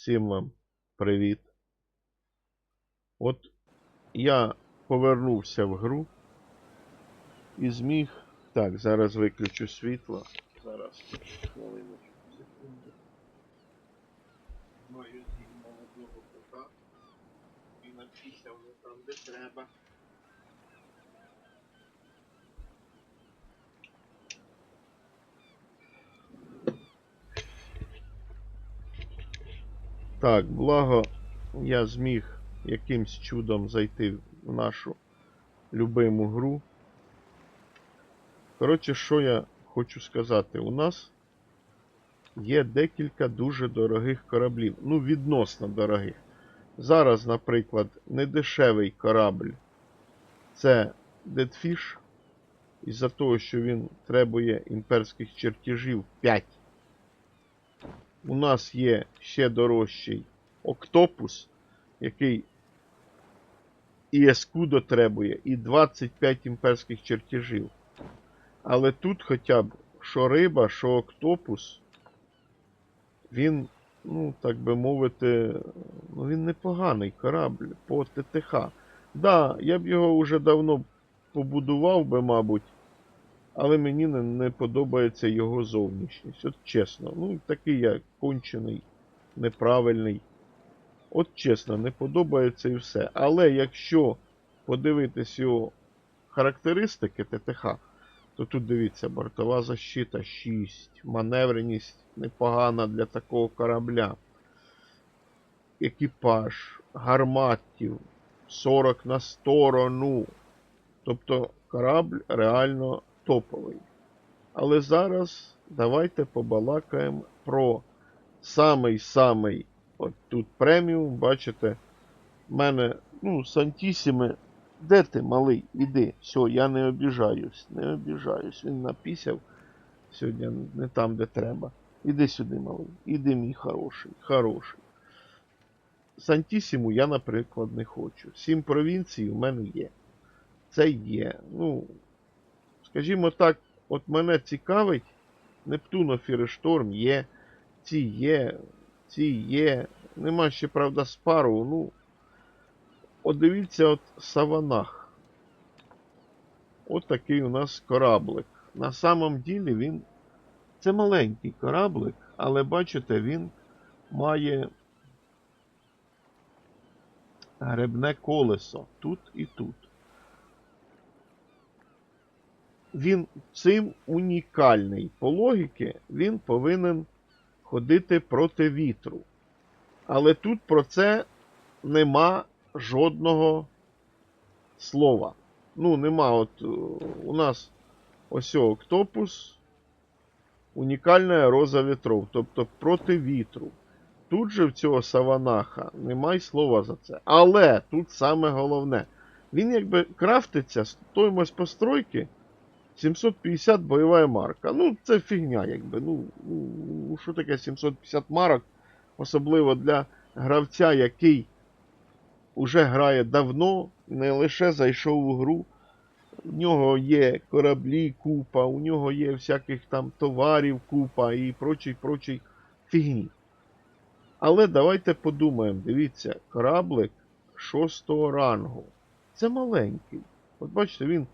Всім вам привіт. От я повернувся в гру і зміг. Так, зараз виключу світло. Зараз хвилиночку, секунду. Маю зі молодого кота і напісяв воно там, де треба. Так, благо я зміг якимсь чудом зайти в нашу любиму гру. Коротше, що я хочу сказати, у нас є декілька дуже дорогих кораблів. Ну, відносно дорогих. Зараз, наприклад, недешевий корабль це Deadfish. Із-за того, що він требує імперських чертежів 5. У нас є ще дорожчий Октопус, який і Ескудо требує, і 25 імперських чертежів. Але тут хоча б що риба, що октопус, він, ну, так би мовити, ну він непоганий корабль по ТТХ. Да, я б його вже давно побудував би, мабуть, але мені не, не подобається його зовнішність. От чесно, ну такий я кончений, неправильний. От чесно, не подобається і все. Але якщо подивитись його характеристики ТТХ, то тут дивіться, бортова защита 6, маневреність непогана для такого корабля. Екіпаж, гарматів 40 на сторону. Тобто корабль реально топовий. Але зараз давайте побалакаємо про самий-самий от тут преміум. Бачите, в мене, ну, Сантісіми. Де ти, малий? Іди. Все, я не обіжаюсь, не обіжаюсь. Він напісяв сьогодні не там, де треба. Іди сюди, малий. Іди, мій хороший, хороший. Сантісіму я, наприклад, не хочу. Сім провінцій у мене є. Це є. Ну, скажімо так, от мене цікавить. Нептуно Фіришторм є. Ці є, ці є. Нема ще, правда, спару. Ну. От дивіться, от Саванах. От такий у нас кораблик. На самом ділі він. Це маленький кораблик, але бачите, він має гребне колесо тут і тут. Він цим унікальний. По логіки він повинен ходити проти вітру. Але тут про це нема жодного слова. Ну, нема от е, у нас ось октопус, унікальна роза вітров, тобто проти вітру. Тут же в цього саванаха немає слова за це. Але тут саме головне. Він якби крафтиться з стоїмость постройки 750 бойова марка. Ну, це фігня, якби. Ну, що таке 750 марок? Особливо для гравця, який уже грає давно, не лише зайшов у гру. У нього є кораблі купа, у нього є всяких там товарів купа і прочий прочий фігні. Але давайте подумаємо, дивіться, кораблик шостого рангу. Це маленький. От бачите, він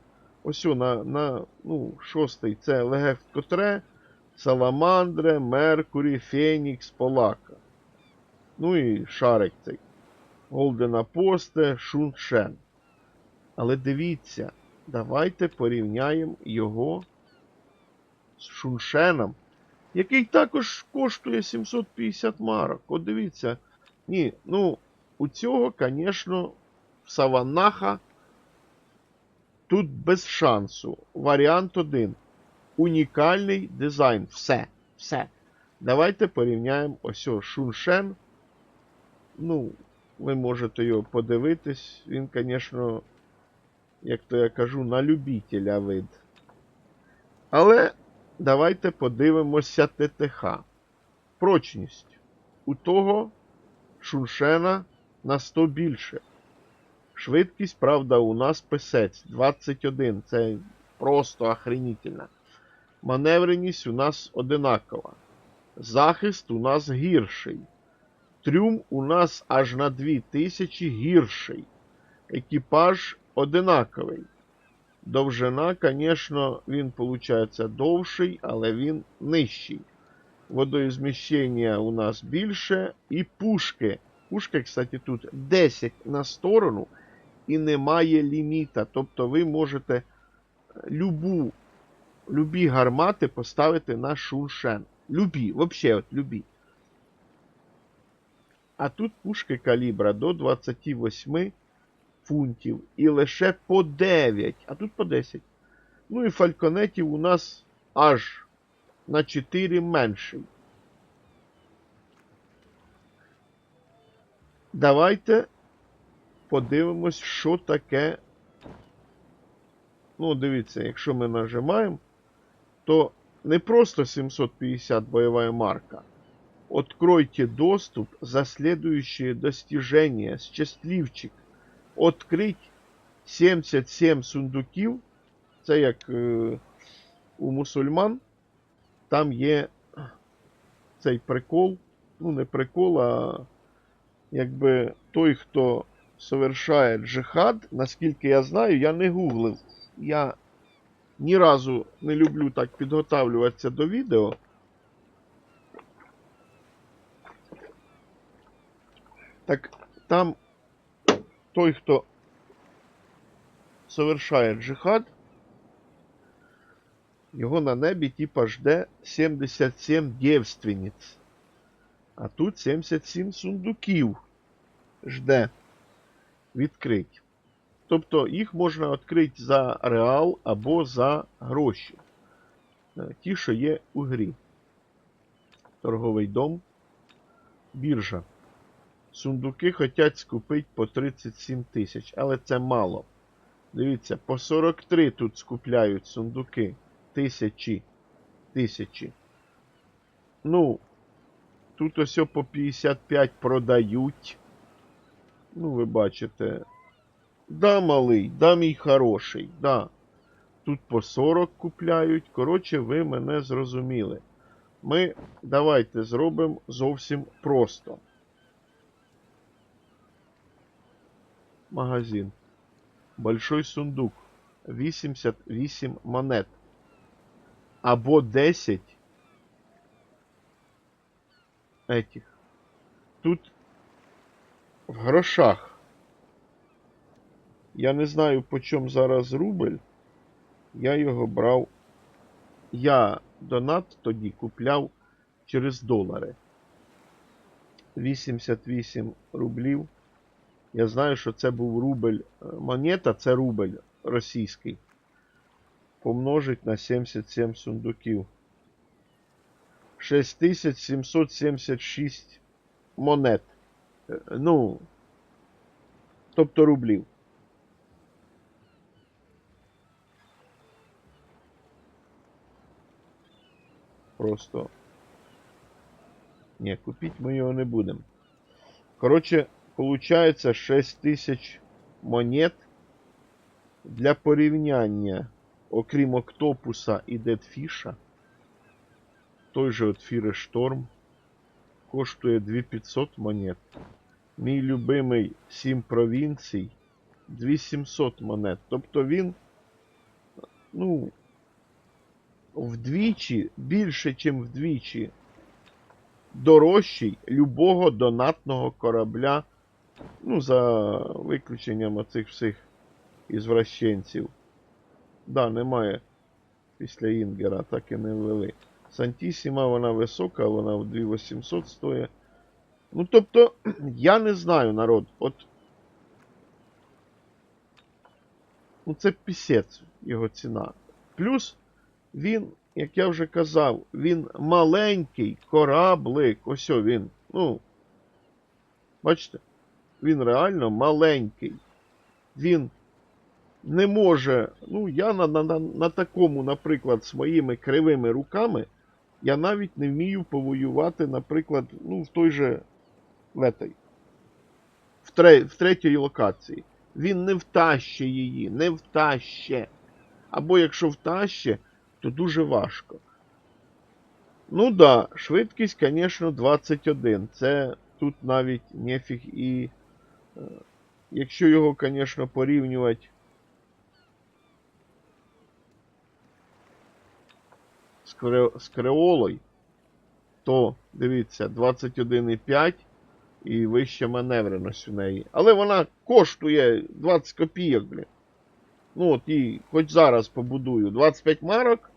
ось на, на ну, шостий це Легефт Котре, Саламандре, Меркурі, Фенікс, Полака. Ну і шарик цей. Голдена Посте, Шуншен. Але дивіться, давайте порівняємо його з Шуншеном, який також коштує 750 марок. От дивіться. Ні, ну, у цього, звісно, Саванаха тут без шансу. Варіант один. Унікальний дизайн. Все. Все. Давайте порівняємо ось Шуншен. Ну, ви можете його подивитись. Він, звісно, як то я кажу, на любителя вид. Але давайте подивимося ТТХ. Прочність. У того Шуншена на 100 більше. Швидкість, правда, у нас писець 21. Це просто охренительно. Маневреність у нас одинакова. Захист у нас гірший. Трюм у нас аж на 2000 гірший. Екіпаж одинаковий. Довжина, звісно, він виходить довший, але він нижчий. Водоізміщення у нас більше. І пушки. Пушки, кстати, тут 10 на сторону і немає ліміта. Тобто ви можете любу, любі гармати поставити на шуншен. Любі, взагалі, от любі. А тут пушки калібра до 28 фунтів. І лише по 9, а тут по 10. Ну і фальконетів у нас аж на 4 менший. Давайте подивимось, що таке. Ну, дивіться, якщо ми нажимаємо, то не просто 750 бойова марка. Откройте доступ за следующие достижения. Счастливчик. Открыть 77 сундуків. Це як е, у мусульман. Там є цей прикол. Ну, не прикол, а якби той, хто совершає джихад, наскільки я знаю, я не гуглив. Я ні разу не люблю так підготавлюватися до відео. Так там той, хто совершає джихад, його на небі типа жде 77 дівственниць. А тут 77 сундуків жде відкрить. Тобто їх можна відкрити за реал або за гроші. Е, Ті, що є у грі. Торговий дом, біржа. Сундуки хочуть скупити по 37 тисяч, але це мало. Дивіться, по 43 тут скупляють сундуки. Тисячі. Тисячі. Ну, тут ось по 55 продають. Ну, ви бачите. Да, малий, да, мій хороший, да. Тут по 40 купляють. Коротше, ви мене зрозуміли. Ми давайте зробимо зовсім просто. Магазин. Большой сундук. 88 монет. Або 10 этих. Тут в грошах. Я не знаю, по чому зараз рубль. Я його брав. Я донат тоді купляв через долари. 88 рублів. Я знаю, що це був рубль. е, Монета це рубль російський. Помножить на 77 сундуків. 6776 монет. Е, Ну, тобто рублів. Просто. Ні, купити ми його не будемо. Коротше, получається 6000 монет для порівняння, окрім Октопуса і Дедфіша. Той же от Фірешторм коштує 2500 монет. Мій любимий 7 провінцій 2700 монет. Тобто він, ну, вдвічі, більше, ніж вдвічі дорожчий любого донатного корабля. Ну, за виключенням оцих всіх ізвращенців. Да, немає після Інгера, так і не ввели. Сантісіма, вона висока, вона в 2800 стоїть. Ну, тобто, я не знаю, народ. От. Ну, це пісець його ціна. Плюс він, як я вже казав, він маленький кораблик. Ось він. Ну. Бачите? Він реально маленький. Він не може. Ну, я на, на, на, на такому, наприклад, своїми кривими руками. Я навіть не вмію повоювати, наприклад, ну, в той же в, этой, в, тре, в третій локації. Він не втаще її, не втаще. Або якщо втаще, то дуже важко. Ну да, швидкість, звісно, 21. Це тут навіть нефіг і. е, Якщо його, звісно, порівнювати з, кре... з креолою, то дивіться, 21,5 і вища маневреність у неї. Але вона коштує 20 копійок, блін. Ну от і хоч зараз побудую 25 марок,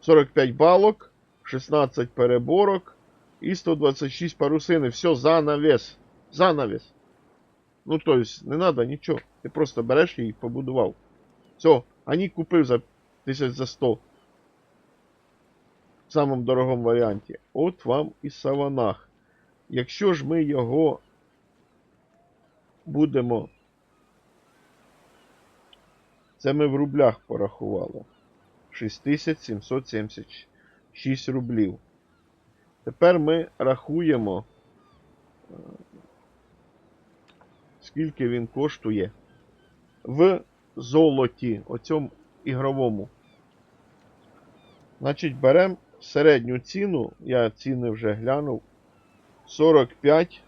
45 балок, 16 переборок і 126 парусини. Все занавес. Занавес. Ну, то есть, не треба нічого. Ти просто береш її і побудував. Все, ані купив за 1000 за 100. В самому дорогому варіанті. От вам і саванах. Якщо ж ми його будемо. Це ми в рублях порахували. 6776 рублів. Тепер ми рахуємо, е, скільки він коштує в золоті, оцьому ігровому. Значить, беремо середню ціну, я ціни вже глянув. 45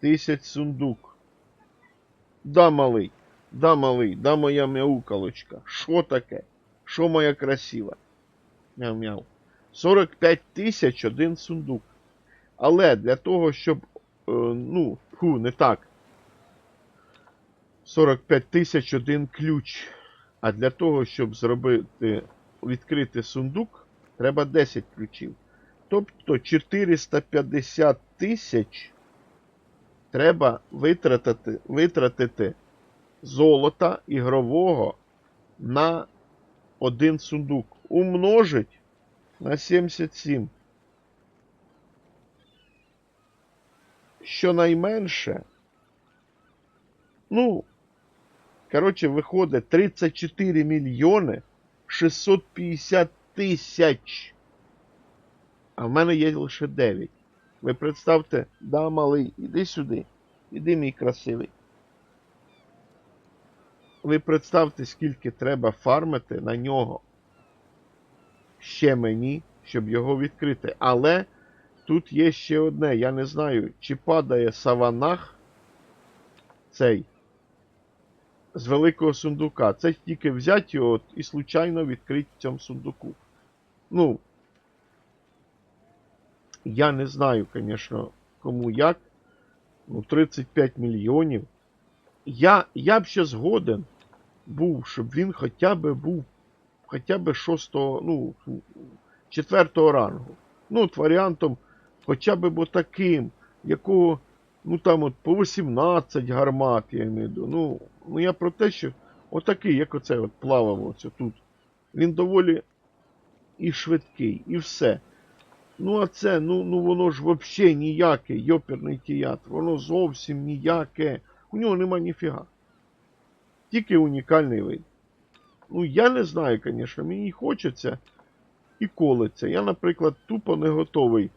тисяч сундук. Да, малий, да, малий, да моя мяукалочка. Що таке? Що моя красива? Мяу-мяу. 45 тисяч один сундук. Але для того, щоб. Е, ну, фу, не так. 45 тисяч один ключ. А для того, щоб зробити відкрити сундук, треба 10 ключів. Тобто 450 тисяч треба витратити, витратити золота ігрового на один сундук. Умножить на 77. Щонайменше. Ну, коротше, виходить 34 мільйони 650 тисяч. А в мене є лише 9. Ви представте, да, малий, іди сюди. Іди, мій красивий. Ви представте, скільки треба фармити на нього. Ще мені, щоб його відкрити. Але тут є ще одне. Я не знаю, чи падає саванах цей з великого сундука. Це тільки взяти його і случайно відкрити в цьому сундуку. Ну, я не знаю, звісно, кому як. Ну, 35 мільйонів. Я, я б ще згоден був, щоб він хоча б був хоча б шостого, ну, четвертого рангу. Ну, от варіантом хоча б бо таким, якого, ну там от по 18 гармат, я в виду. Ну, ну я про те, що отакий, як оце от плавав оце тут. Він доволі і швидкий, і все. Ну, а це, ну, ну воно ж взагалі ніяке, йоперний театр, воно зовсім ніяке. У нього нема ніфіга. Тільки унікальний вид. Ну, я не знаю, звісно, мені хочеться і колеться. Я, наприклад, тупо не готовий.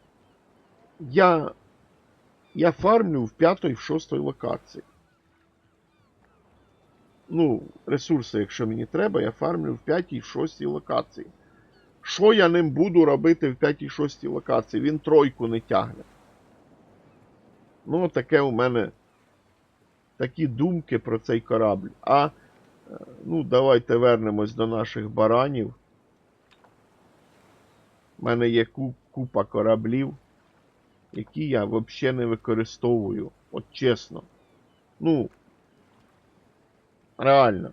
Я я фармлю в п'ятої, в шостої локації. Ну, ресурси, якщо мені треба, я фармлю в п'ятій, в шостій локації. Що я ним буду робити в п'ятій, шостій локації? Він тройку не тягне. Ну, таке у мене такі думки про цей корабль. А, е, ну, давайте вернемось до наших баранів. У мене є купа кораблів, які я взагалі не використовую. От чесно. Ну, реально.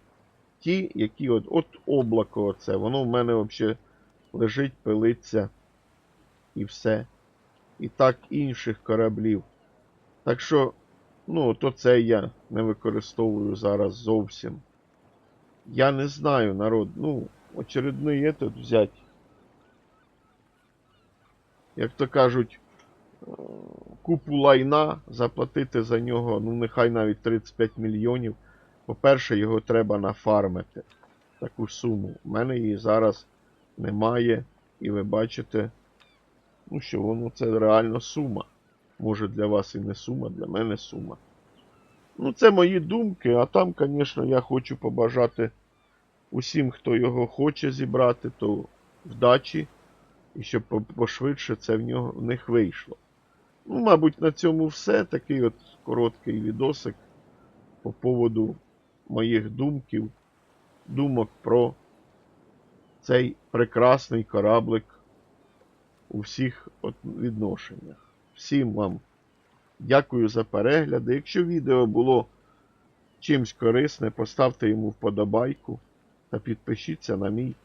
Ті, які от от облако оце, воно в мене взагалі лежить, пилиться і все. І так інших кораблів. Так що, ну, то це я не використовую зараз зовсім. Я не знаю, народ, ну, очередний этот взять. Як то кажуть, е, купу лайна, заплатити за нього, ну, нехай навіть 35 мільйонів. По-перше, його треба нафармити. Таку суму. У мене її зараз немає. І ви бачите, ну що воно це реально сума. Може для вас і не сума, для мене сума. Ну, це мої думки, а там, звісно, я хочу побажати усім, хто його хоче зібрати, то вдачі. І щоб пошвидше це в, нього, в них вийшло. Ну, мабуть, на цьому все. Такий от короткий відосик по поводу моїх думків, думок про цей прекрасний кораблик у всіх відношеннях. Всім вам дякую за перегляди. Якщо відео було чимсь корисне, поставте йому вподобайку та підпишіться на мій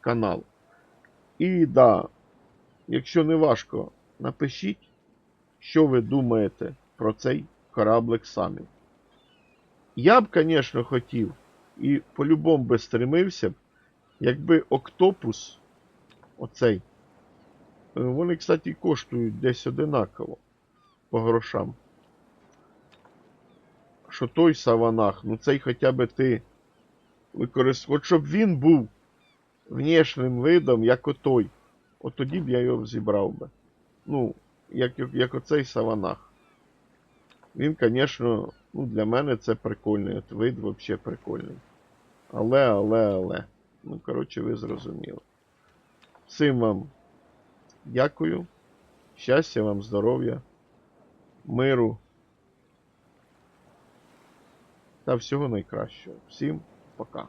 канал. І да, якщо не важко, напишіть, що ви думаєте про цей кораблик самі. Я б, звісно, хотів і по-любому би стремився б, якби Октопус, оцей, е, вони, кстати, коштують десь одинаково по грошам. Що той саванах, ну цей хоча б ти використовував. От щоб він був внешнім видом, як отой. От тоді б я його зібрав би. Ну, як, як оцей саванах. Він, звісно, ну, для мене це прикольний. От вид взагалі прикольний. Але, але, але. Ну, коротше, ви зрозуміли. Всім вам дякую. Щастя вам, здоров'я, миру та всього найкращого. Всім пока.